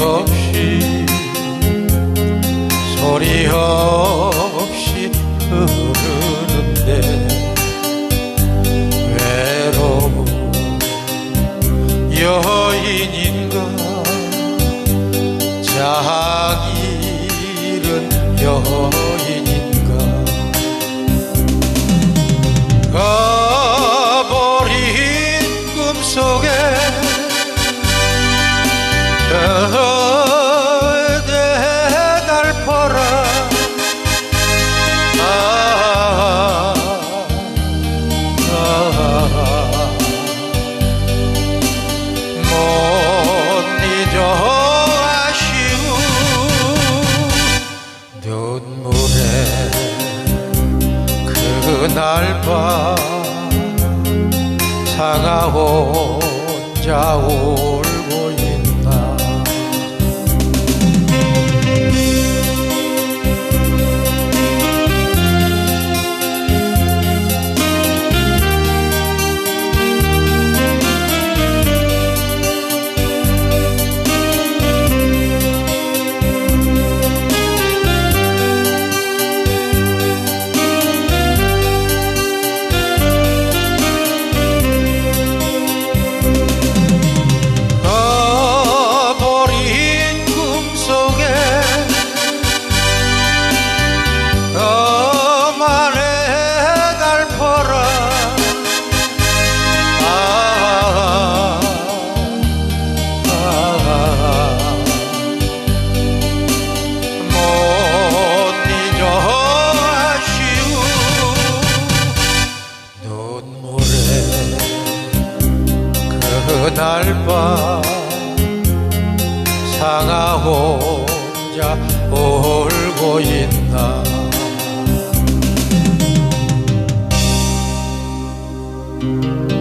없이 소리 없이 흐르는데 외로운 여인인가? 장일은 여인인가? 가버린 꿈속에 날밤 상아 혼자 울 달바 상아 혼자 울고 있나. thank you